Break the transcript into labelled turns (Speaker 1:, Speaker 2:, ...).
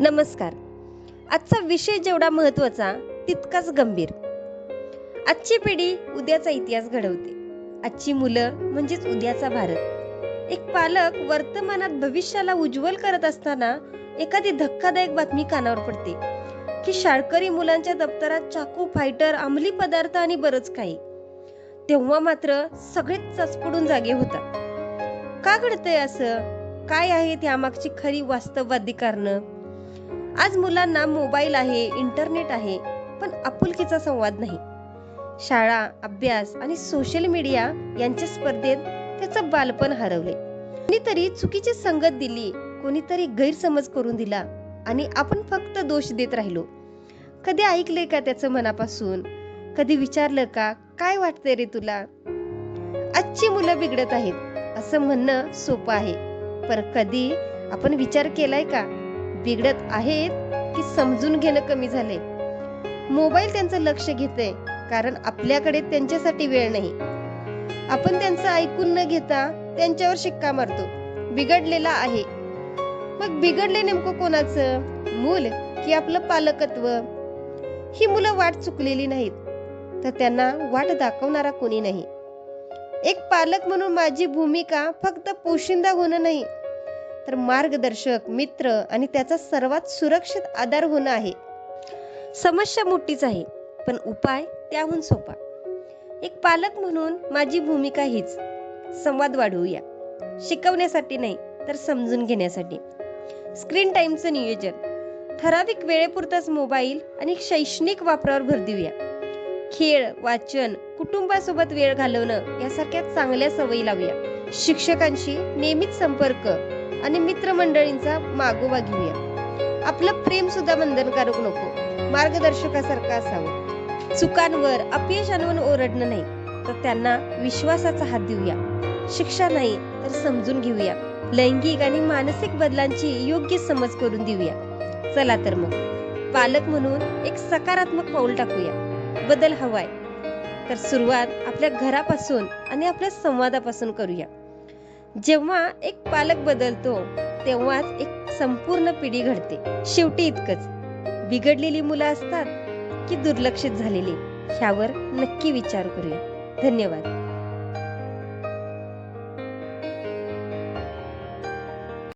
Speaker 1: नमस्कार. आजचा विषय जेवढा महत्त्वाचा तितकाच गंभीर. आजची पिढी उद्याचा इतिहास घडवते. आजची मुलं म्हणजेच उद्याचा भारत. एक पालक वर्तमानात भविष्याला उज्ज्वल करत असताना एखादी धक्कादायक बातमी कानावर पडते की शाळकरी मुलांच्या दप्तरात चाकू फायटर अंमली पदार्थ आणि बरंच काही. तेव्हा मात्र सगळेच चचपडून जागे होतात. का घडतंय असं? काय आहे त्यामागची खरी वास्तववादी कारणं? आज मुलांना मोबाईल आहे इंटरनेट आहे पण आपुलकीचा संवाद नाही. शाळा अभ्यास आणि सोशल मीडिया यांच्या स्पर्धेत त्याचं बालपण हरवले. कोणीतरी चुकीची संगत दिली कोणीतरी गैरसमज करून दिला आणि आपण फक्त दोष देत राहिलो. कधी ऐकले का त्याचं मनापासून? कधी विचारलं का? काय वाटतंय रे तुला? आजची मुलं बिघडत आहेत असं म्हणणं सोपं आहे. पर कधी? आपण विचार केलाय का? बिघडत आहेत की समजून घेणं कमी झाले मोबाईल त्यांचं लक्ष घेते कारण आपल्याकडे त्यांच्यासाठी वेळ नाही. आपण त्यांचं ऐकून न घेता त्यांच्यावर शिक्का मारतो. बिघडलेला आहे. मग बिघडले नेमकं कोणाचं? मूल की आपलं पालकत्व? ही मुलं वाट चुकलेली नाहीत तर त्यांना वाट दाखवणारा कोणी नाही. एक पालक म्हणून माझी भूमिका फक्त पोशिंदा होणं नाही तर मार्गदर्शक मित्र आणि त्याचा सर्वात सुरक्षित आधार होणं आहे. समस्या मोठीच आहे पण उपाय त्याहून सोपा. एक पालक म्हणून माझी भूमिका हीच. संवाद वाढवूया. शिकवण्यासाठी नाही तर समजून घेण्यासाठी. स्क्रीन टाइमचं नियोजन. ठराविक वेळेपुरताच मोबाईल आणि शैक्षणिक वापरावर भर देऊया. खेळ वाचन कुटुंबासोबत वेळ घालवणं यासारख्या चांगल्या सवयी लावूया. शिक्षकांशी नियमित संपर्क. आणि मित्रमंडळींचा मागोवा घेऊया. आपलं प्रेम सुद्धा बंधनकारक नको. मार्गदर्शकासारखं असावं. चुकांवर अपयश आणून ओरडणं नाही तर त्यांना विश्वासाचा हात देऊया. शिक्षा नाही तर समजून घेऊया. लैंगिक आणि मानसिक बदलांची योग्य समज करून देऊया. चला तर मग. पालक म्हणून एक सकारात्मक पाऊल टाकूया. बदल हवाय. तर सुरुवात आपल्या घरापासून आणि आपल्या संवादापासून करूया. जेव्हा एक पालक बदलतो तेव्हाच एक संपूर्ण पिढी घडते. शेवटी इतकंच. बिघडलेली मुलं असतात की दुर्लक्षित झालेली. ह्यावर नक्की विचार करूया. धन्यवाद.